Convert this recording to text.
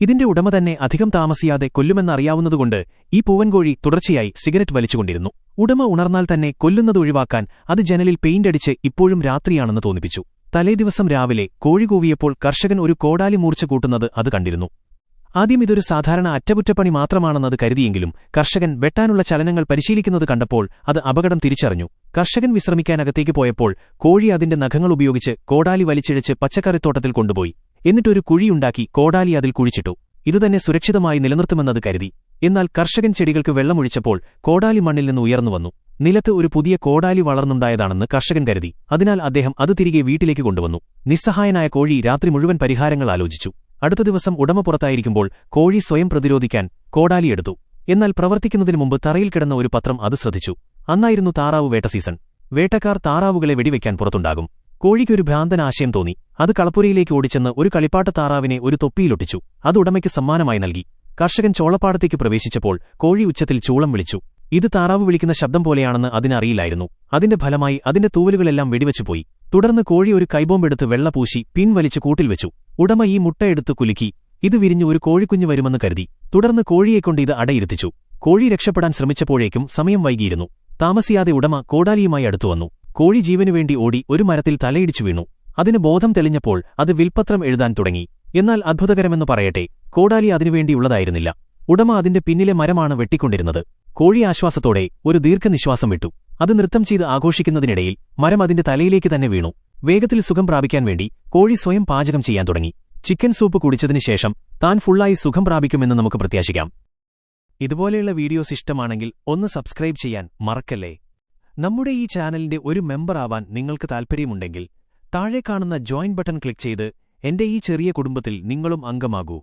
ഇതിന്റെ ഉടമ തന്നെ അധികം താമസിയാതെ കൊല്ലുമെന്നറിയാവുന്നതുകൊണ്ട് ഈ പൂവൻകോഴി തുടർച്ചയായി സിഗരറ്റ് വലിച്ചുകൊണ്ടിരുന്നു. ഉടമ ഉണർന്നാൽ തന്നെ കൊല്ലുന്നത് ഒഴിവാക്കാൻ അത് ജനലിൽ പെയിന്റടിച്ച് ഇപ്പോഴും രാത്രിയാണെന്ന് തോന്നിപ്പിച്ചു. തലേദിവസം രാവിലെ കോഴി കൂവിയപ്പോൾ കർഷകൻ ഒരു കോടാലി മൂർച്ച കൂട്ടുന്നത് അത് കണ്ടിരുന്നു. ആദ്യം ഇതൊരു സാധാരണ അറ്റകുറ്റപ്പണി മാത്രമാണെന്നത് കരുതിയെങ്കിലും കർഷകൻ വെട്ടാനുള്ള ചലനങ്ങൾ പരിശീലിക്കുന്നത് കണ്ടപ്പോൾ അത് അപകടം തിരിച്ചറിഞ്ഞു. കർഷകൻ വിശ്രമിക്കാനകത്തേക്ക് പോയപ്പോൾ കോഴി അതിന്റെ നഖങ്ങൾ ഉപയോഗിച്ച് കോടാലി വലിച്ചിഴച്ച് പച്ചക്കറിത്തോട്ടത്തിൽ കൊണ്ടുപോയി. എന്നിട്ടൊരു കുഴിയുണ്ടാക്കി കോടാലി അതിൽ കുഴിച്ചിട്ടു. ഇതുതന്നെ സുരക്ഷിതമായി നിലനിർത്തുമെന്നത് കരുതി. എന്നാൽ കർഷകൻ ചെടികൾക്ക് വെള്ളമൊഴിച്ചപ്പോൾ കോടാലി മണ്ണിൽ നിന്ന് ഉയർന്നു വന്നു. നിലത്ത് ഒരു പുതിയ കോടാലി വളർന്നുണ്ടായതാണെന്ന് കർഷകൻ കരുതി. അതിനാൽ അദ്ദേഹം അത് തിരികെ വീട്ടിലേക്ക് കൊണ്ടുവന്നു. നിസ്സഹായനായ കോഴി രാത്രി മുഴുവൻ പരിഹാരങ്ങൾ ആലോചിച്ചു. അടുത്ത ദിവസം ഉടമ പുറത്തായിരിക്കുമ്പോൾ കോഴി സ്വയം പ്രതിരോധിക്കാൻ കോടാലിയെടുത്തു എന്നാൽ പ്രവർത്തിക്കുന്നതിനു മുമ്പ് തറയിൽ കിടന്ന ഒരു പത്രം അത് ശ്രദ്ധിച്ചു. അന്നായിരുന്നു താറാവ് വേട്ട സീസൺ. വേട്ടക്കാർ താറാവുകളെ വെടിവെക്കാൻ പുറത്തുണ്ടാകും. കോഴിക്കൊരു ഭ്രാന്തൻ ആശയം തോന്നി. അത് കളപ്പുരയിലേക്ക് ഓടിച്ചെന്ന് ഒരു കളിപ്പാട്ട താറാവിനെ ഒരു തൊപ്പിയിലൊട്ടിച്ചു. അത് ഉടമയ്ക്ക് സമ്മാനമായി നൽകി. കർഷകൻ ചോളപ്പാടത്തേക്ക് പ്രവേശിച്ചപ്പോൾ കോഴി ഉച്ചത്തിൽ ചൂളം വിളിച്ചു. ഇത് താറാവ് വിളിക്കുന്ന ശബ്ദം പോലെയാണെന്ന് അതിനറിയില്ലായിരുന്നു അതിന്റെ ഫലമായി അതിന്റെ തൂവലുകളെല്ലാം വെടിവെച്ചുപോയി തുടർന്ന് കോഴി ഒരു കൈബോംബെടുത്ത് വെള്ളപൂശി പിൻവലിച്ച് കൂട്ടിൽ വെച്ചു. ഉടമ ഈ മുട്ടയെടുത്ത് കുലുക്കി. ഇത് വിരിഞ്ഞ് ഒരു കോഴിക്കുഞ്ഞു വരുമെന്ന് കരുതി. തുടർന്ന് കോഴിയെക്കൊണ്ട് ഇത് അടയിരുത്തിച്ചു. കോഴി രക്ഷപ്പെടാൻ ശ്രമിച്ചപ്പോഴേക്കും സമയം വൈകിയിരുന്നു. താമസിയാതെ ഉടമ കോടാലിയുമായി അടുത്തുവന്നു. കോഴി ജീവനുവേണ്ടി ഓടി ഒരു മരത്തിൽ തലയിടിച്ചു വീണു. അതിന് ബോധം തെളിഞ്ഞപ്പോൾ അത് വിൽപ്പത്രം എഴുതാൻ തുടങ്ങി. എന്നാൽ അത്ഭുതകരമെന്ന് പറയട്ടെ കോടാലി അതിനുവേണ്ടിയുള്ളതായിരുന്നില്ല ഉടമ അതിന്റെ പിന്നിലെ മരമാണ് വെട്ടിക്കൊണ്ടിരുന്നത്. കോഴി ആശ്വാസത്തോടെ ഒരു ദീർഘനിശ്വാസം വിട്ടു. അത് നൃത്തം ചെയ്ത് ആഘോഷിക്കുന്നതിനിടയിൽ മരം അതിന്റെ തലയിലേക്ക് തന്നെ വീണു. വേഗത്തിൽ സുഖം പ്രാപിക്കാൻ വേണ്ടി കോഴി സ്വയം പാചകം ചെയ്യാൻ തുടങ്ങി. ചിക്കൻ സൂപ്പ് കുടിച്ചതിന് ശേഷം താൻ ഫുള്ളായി സുഖം പ്രാപിക്കുമെന്ന് നമുക്ക് പ്രത്യാശിക്കാം. ഇതുപോലെയുള്ള വീഡിയോസ് ഇഷ്ടമാണെങ്കിൽ ഒന്ന് സബ്സ്ക്രൈബ് ചെയ്യാൻ മറക്കല്ലേ? നമ്മുടെ ഈ ചാനലിന്റെ ഒരു മെമ്പർ ആവാൻ നിങ്ങൾക്ക് താൽപ്പര്യമുണ്ടെങ്കിൽ താഴെ കാണുന്ന ജോയിൻ ബട്ടൺ ക്ലിക്ക് ചെയ്ത് എന്റെ ഈ ചെറിയ കുടുംബത്തിൽ നിങ്ങളും അംഗമാകൂ.